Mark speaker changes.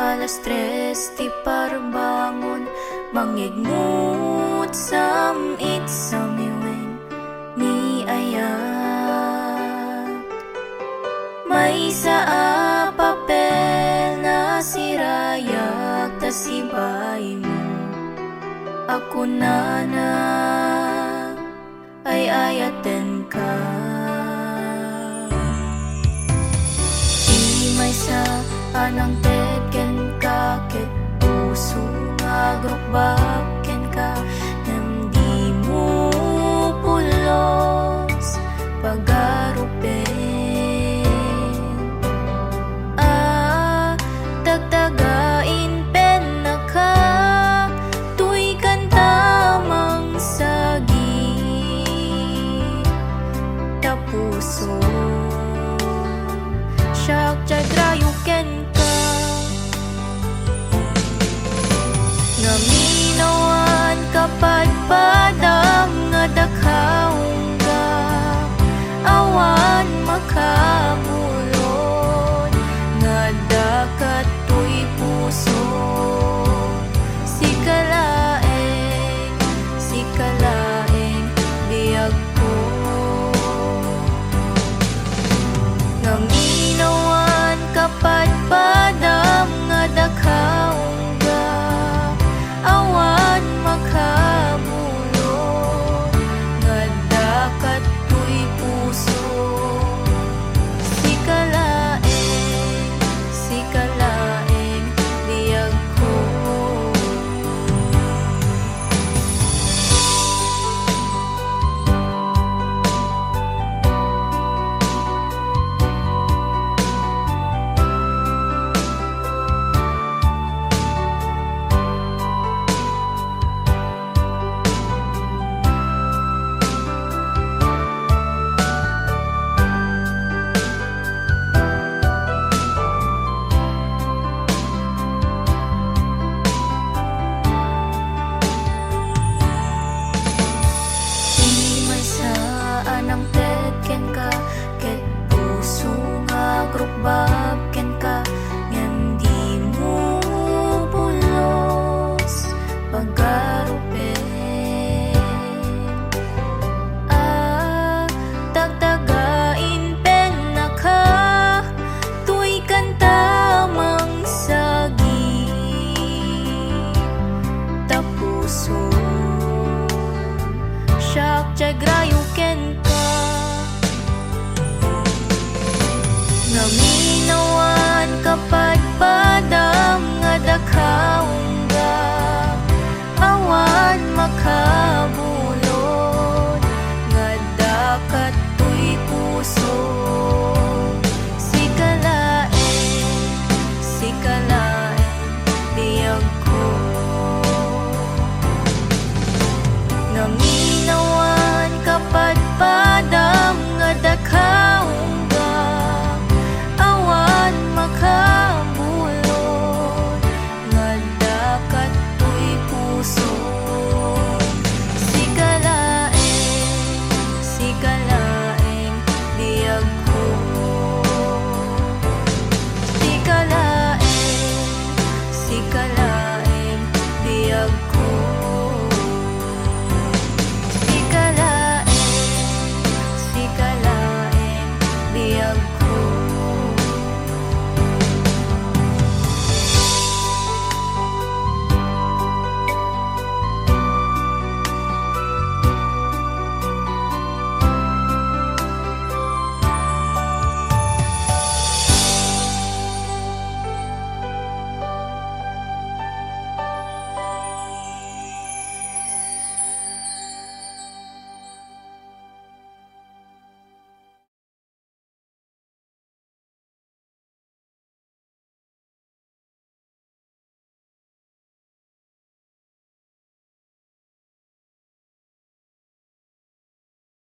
Speaker 1: alas tres ti parbangon. Mangigmut samit sa miwen ni ayat May sa papel na sirayak ta si mo. Ako na na ay ayaten ka. Sa anang teken ka Ket puso nga grupbak ken ka? Hindi mo pulos pagarupen Ah, tagtagain pen na ka Tuy kantamang sagi. Tapuso Siyak jagrayuken But. come.